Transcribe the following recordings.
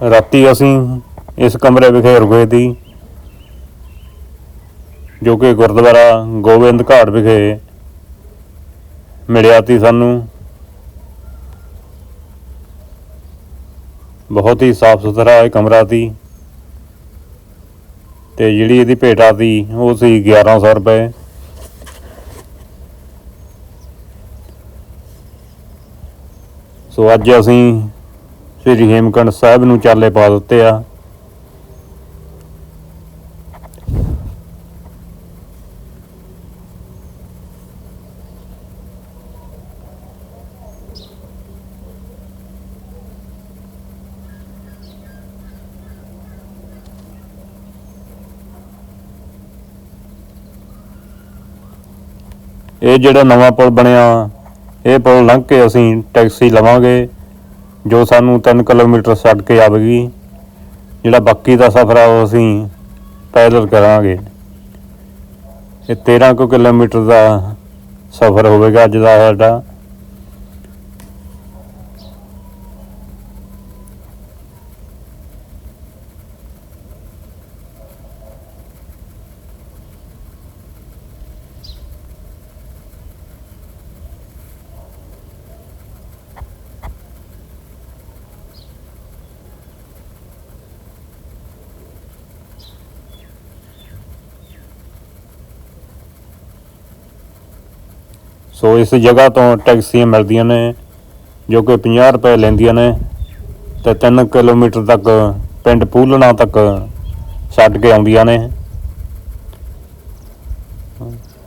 ਰਾਤੀ ਅਸੀਂ ਇਸ ਕਮਰੇ ਵਿਖੇ ਰੁਕੇ ਸੀ, ਜੋ ਕਿ ਗੁਰਦੁਆਰਾ ਗੋਬਿੰਦ ਘਾਟ ਵਿਖੇ ਮਿਲਿਆ ਸੀ ਸਾਨੂੰ। ਬਹੁਤ ਹੀ ਸਾਫ਼ ਸੁਥਰਾ ਇਹ ਕਮਰਾ ਸੀ ਤੇ ਜਿਹੜੀ ਇਹਦੀ ਭੇਟਾ ਸੀ, ਉਹ ਸੀ 1100 ਰੁਪਏ। ਸੋ ਅੱਜ ਅਸੀਂ ਸ੍ਰੀ ਹੇਮਕੰਡ ਸਾਹਿਬ ਨੂੰ ਚਾਲੇ ਪਾ ਦਿੱਤੇ ਆ। ਇਹ ਜਿਹੜਾ ਨਵਾਂ ਪੁਲ ਬਣਿਆ, ਇਹ ਪੁਲ ਲੰਘ ਕੇ ਅਸੀਂ ਟੈਕਸੀ ਲਵਾਂਗੇ। ਜੋ ਸਾਨੂੰ 3 ਕਿਲੋਮੀਟਰ ਛੱਡ ਕੇ ਆਵੇਗੀ ਜਿਹੜਾ ਬਾਕੀ ਦਾ ਸਫ਼ਰ ਆ ਉਹ ਅਸੀਂ ਪੈਦਲ ਕਰਾਂਗੇ। ਇਹ 13 ਕੁ ਕਿਲੋਮੀਟਰ ਦਾ ਸਫ਼ਰ ਹੋਵੇਗਾ ਅੱਜ ਦਾ ਸਾਡਾ। ਸੋ ਇਸ ਜਗ੍ਹਾ ਤੋਂ ਟੈਕਸੀਆਂ ਮਿਲਦੀਆਂ ਨੇ, ਜੋ ਕਿ 50 ਰੁਪਏ ਲੈਂਦੀਆਂ ਨੇ ਤੇ 3 ਕਿਲੋਮੀਟਰ ਤੱਕ ਪਿੰਡ ਪੂਲਣਾ ਤੱਕ ਛੱਡ ਕੇ ਆਉਂਦੀਆਂ ਨੇ।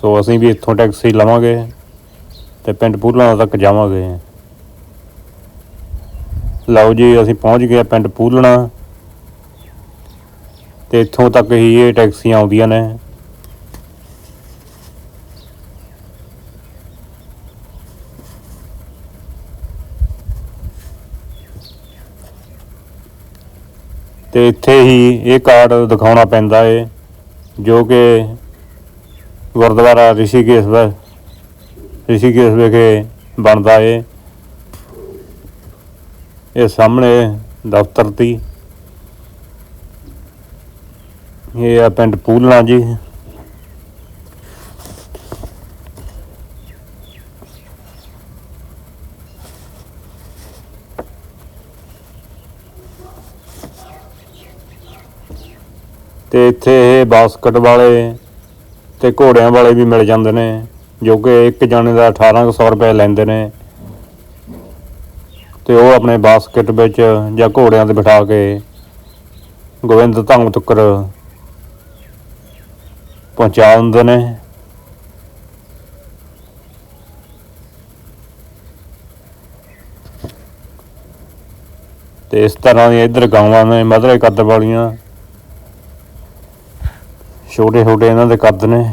ਸੋ ਅਸੀਂ ਵੀ ਇੱਥੋਂ ਟੈਕਸੀ ਲਵਾਂਗੇ ਤੇ ਪਿੰਡ ਪੂਲਣਾ ਤੱਕ ਜਾਵਾਂਗੇ। ਲਓ ਜੀ, ਅਸੀਂ ਪਹੁੰਚ ਗਏ ਪਿੰਡ ਪੂਲਣਾ ਤੇ ਇੱਥੋਂ ਤੱਕ ਹੀ ਇਹ ਟੈਕਸੀਆਂ ਆਉਂਦੀਆਂ ਨੇ। ਤੇ ਇੱਥੇ ਹੀ ਇਹ ਕਾਰਡ ਦਿਖਾਉਣਾ ਪੈਂਦਾ ਏ, ਜੋ ਕਿ ਗੁਰਦੁਆਰਾ ਰਿਸ਼ੀਕੇਸ਼ ਦਾ ਰਿਸ਼ੀਕੇਸ਼ ਵਿਖੇ ਬਣਦਾ ਏ। ਇਹ ਸਾਹਮਣੇ ਦਫ਼ਤਰ ਦੀ। ਇਹ ਆ ਪਿੰਡ ਪੂਲਣਾ ਜੀ। ਤੇ ਇੱਥੇ ਇਹ ਬਾਸਕਟ ਵਾਲੇ ਤੇ ਘੋੜਿਆਂ ਵਾਲੇ ਵੀ ਮਿਲ ਜਾਂਦੇ ਨੇ, ਜੋ ਕਿ ਇੱਕ ਜਣੇ ਦਾ 1800 ਰੁਪਏ ਲੈਂਦੇ ਨੇ। ਤੇ ਉਹ ਆਪਣੇ ਬਾਸਕਟ ਵਿੱਚ ਜਾਂ ਘੋੜਿਆਂ ਤੇ ਬਿਠਾ ਕੇ ਗੋਬਿੰਦ ਧੰਗ ਤੱਕ ਪਹੁੰਚਾ ਦਿੰਦੇ ਨੇ। ਤੇ ਇਸ ਤਰ੍ਹਾਂ ਦੀਆਂ ਇੱਧਰ ਗਾਵਾਂ ਨੇ, ਮਧਰੇ ਕੱਦ ਵਾਲੀਆਂ ਛੋਟੇ ਛੋਟੇ ਇਹਨਾਂ ਦੇ ਕੱਦ ਨੇ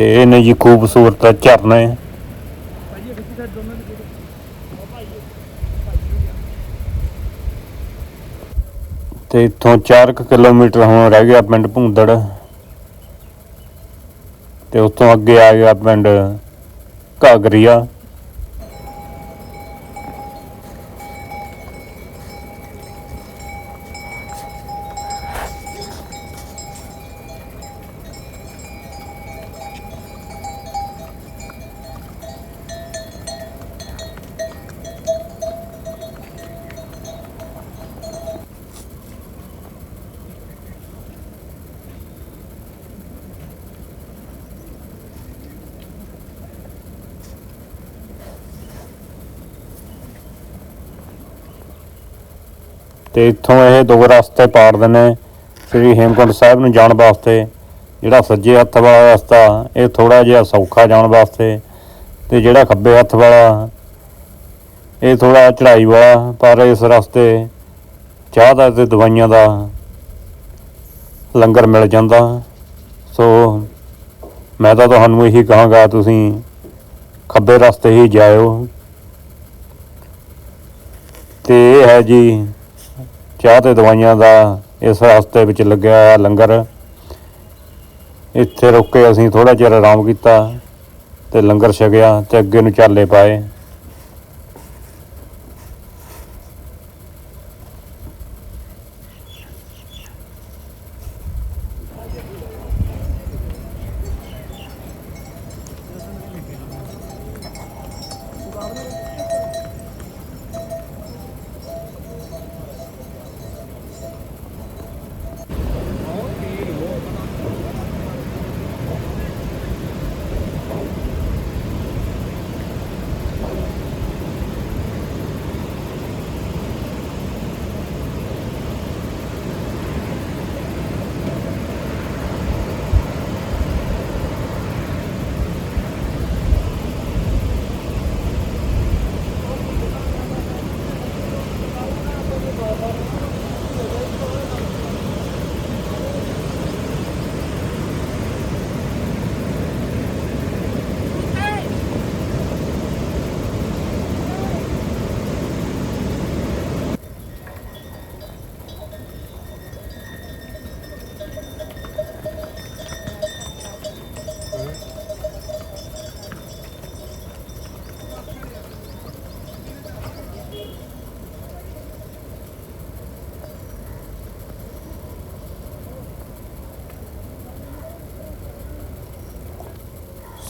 ਤੇ ਇਹ ਨੇ ਜੀ ਖੂਬਸੂਰਤ ਝਰਨੇ। ਤੇ ਇੱਥੋਂ 4 ਕਿਲੋਮੀਟਰ ਹੁਣ ਰਹਿ ਗਿਆ ਪਿੰਡ ਭੁੰਦੜ। ਤੇ ਉੱਥੋਂ ਅੱਗੇ ਆ ਗਿਆ ਪਿੰਡ ਘਾਗਰੀਆ। ਤੇ ਇੱਥੋਂ ਇਹ ਦੋ ਰਸਤੇ ਪਾੜਦੇ ਨੇ। ਸ੍ਰੀ ਹੇਮਕੁੰਟ ਸਾਹਿਬ ਨੂੰ ਜਾਣ ਵਾਸਤੇ, ਜਿਹੜਾ ਸੱਜੇ ਹੱਥ ਵਾਲਾ ਰਸਤਾ, ਇਹ ਥੋੜਾ ਜਿਹਾ ਸੌਖਾ ਜਾਣ ਵਾਸਤੇ, ਤੇ ਜਿਹੜਾ ਖੱਬੇ ਹੱਥ ਵਾਲਾ, ਇਹ ਥੋੜਾ ਚੜਾਈ ਵਾਲਾ, ਪਰ ਇਸ ਰਸਤੇ ਚਾਹ ਦਾ ਤੇ ਦਵਾਈਆਂ ਦਾ ਲੰਗਰ ਮਿਲ ਜਾਂਦਾ। ਸੋ ਮੈਂ ਤਾਂ ਤੁਹਾਨੂੰ ਇਹੀ ਕਹਾਂਗਾ, ਤੁਸੀਂ ਖੱਬੇ ਰਸਤੇ ਹੀ ਜਾਇਓ। ਤੇ ਇਹ ਹੈ ਜੀ ਚਾਹ ਤੇ ਦਵਾਈਆਂ ਦਾ ਇਸ ਰਸਤੇ ਵਿੱਚ ਲੱਗਿਆ ਹੋਇਆ ਲੰਗਰ। ਇੱਥੇ ਰੁਕ ਕੇ ਅਸੀਂ ਥੋੜਾ ਚਿਰ ਆਰਾਮ ਕੀਤਾ ਤੇ ਲੰਗਰ ਛਕਿਆ ਤੇ ਅੱਗੇ ਨੂੰ ਚਾਲੇ ਪਾਏ।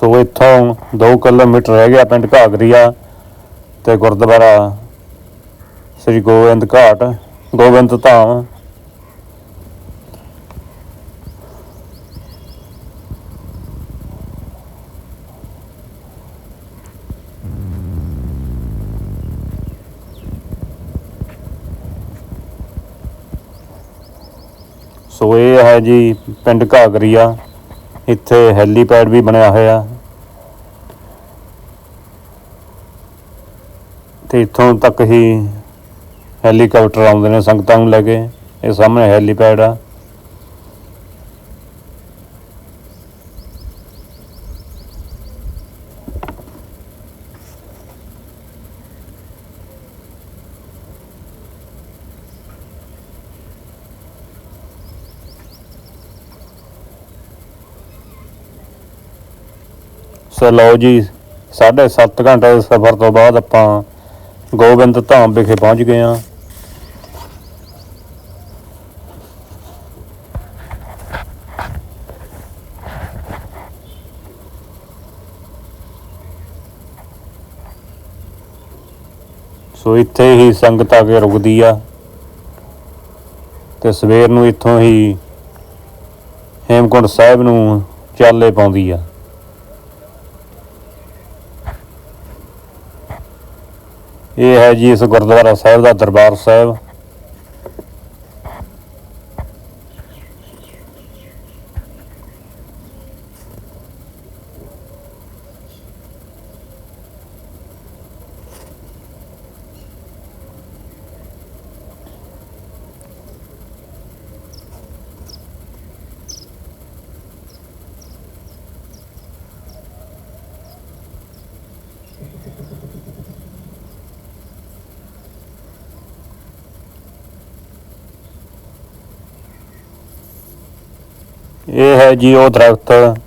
ਸੋ ਇੱਥੋਂ 2 ਕਿਲੋਮੀਟਰ ਰਹਿ ਗਿਆ ਪਿੰਡ ਘਾਗਰੀਆ ਤੇ ਗੁਰਦੁਆਰਾ ਸ੍ਰੀ ਗੋਬਿੰਦ ਘਾਟ, ਗੋਬਿੰਦ ਧਾਮ। ਸੋ ਇਹ ਹੈ ਜੀ ਪਿੰਡ ਘਾਗਰੀਆ। ਇੱਥੇ ਹੈਲੀਪੈਡ ਵੀ ਬਣਿਆ ਹੋਇਆ। ਤੇ ਇੱਥੋਂ ਤੱਕ ਹੀ ਹੈਲੀਕਾਪਟਰ ਆਉਂਦੇ ਨੇ ਸੰਗਤਾਂ ਨੂੰ ਲੈ ਕੇ। ਇਹ ਸਾਹਮਣੇ ਹੈਲੀਪੈਡ ਆ। ਸੋ ਲਓ ਜੀ, ਸਾਢੇ ਸੱਤ ਘੰਟੇ ਦੇ ਸਫ਼ਰ ਤੋਂ ਬਾਅਦ ਆਪਾਂ ਗੋਬਿੰਦ ਧਾਮ ਵਿਖੇ ਪਹੁੰਚ ਗਏ ਹਾਂ। ਸੋ ਇੱਥੇ ਹੀ ਸੰਗਤ ਆ ਕੇ ਰੁਕਦੀ ਆ ਤੇ ਸਵੇਰ ਨੂੰ ਇੱਥੋਂ ਹੀ ਹੇਮਕੁੰਟ ਸਾਹਿਬ ਨੂੰ ਚਾਲੇ ਪਾਉਂਦੀ ਆ। ਇਹ ਹੈ ਜੀ ਇਸ ਗੁਰਦੁਆਰਾ ਸਾਹਿਬ ਦਾ ਦਰਬਾਰ ਸਾਹਿਬ। ਇਹ ਹੈ ਜੀ ਉਹ ਦਰਖਤ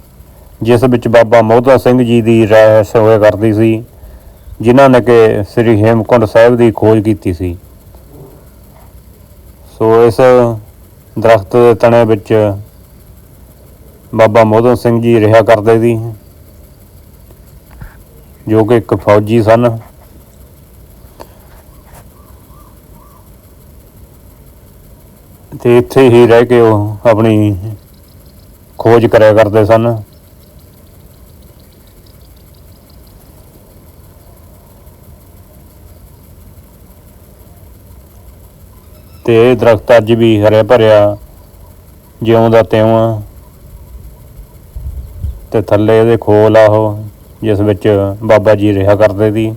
ਜਿਸ ਵਿੱਚ ਬਾਬਾ ਮੋਹਤਾ ਸਿੰਘ ਜੀ ਦੀ ਰਹਿਸ ਹੋਇਆ ਕਰਦੀ ਸੀ, ਜਿਨ੍ਹਾਂ ਨੇ ਕਿ ਸ੍ਰੀ ਹੇਮਕੁੰਡ ਸਾਹਿਬ ਦੀ ਖੋਜ ਕੀਤੀ ਸੀ। ਸੋ ਇਸ ਦਰਖਤ ਦੇ ਤਣੇ ਵਿੱਚ ਬਾਬਾ ਮੋਹਤਾ ਸਿੰਘ ਜੀ ਰਿਹਾ ਕਰਦੇ ਸੀ, ਜੋ ਕਿ ਇੱਕ ਫੌਜੀ ਸਨ। ਤੇ ਇੱਥੇ ਹੀ ਰਹਿ ਕੇ ਉਹ ਆਪਣੀ ਖੋਜ ਕਰਿਆ ਕਰਦੇ ਸਨ। ਤੇ ਇਹ ਦਰਖਤ ਅੱਜ ਵੀ ਹਰਿਆ ਭਰਿਆ, ਜਿਉਂ ਦਾ ਤਿਉਂ ਆ। ਤੇ ਥੱਲੇ ਇਹਦੇ ਖੋਲ ਆ ਉਹ, ਜਿਸ ਵਿੱਚ ਬਾਬਾ ਜੀ ਰਿਹਾ ਕਰਦੇ ਸੀ।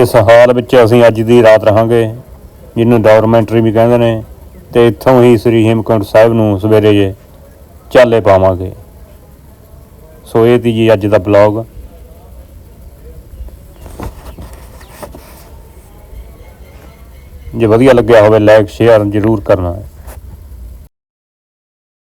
ਇਸ ਹਾਲ ਵਿੱਚ ਅਸੀਂ ਅੱਜ ਦੀ ਰਾਤ ਰਹਾਂਗੇ, ਜਿਹਨੂੰ ਡਾਰਮੈਂਟਰੀ ਵੀ ਕਹਿੰਦੇ ਨੇ, ਤੇ ਇੱਥੋਂ ਹੀ ਸ੍ਰੀ ਹੇਮਕੁੰਟ ਸਾਹਿਬ ਨੂੰ ਸਵੇਰੇ ਜੇ ਚਾਲੇ ਪਾਵਾਂਗੇ। ਸੋ ਇਹ ਤੀ ਜੀ ਅੱਜ ਦਾ ਬਲੌਗ ਜੇ ਵਧੀਆ ਲੱਗਿਆ ਹੋਵੇ ਲਾਈਕ ਸ਼ੇਅਰ ਜ਼ਰੂਰ ਕਰਨਾ।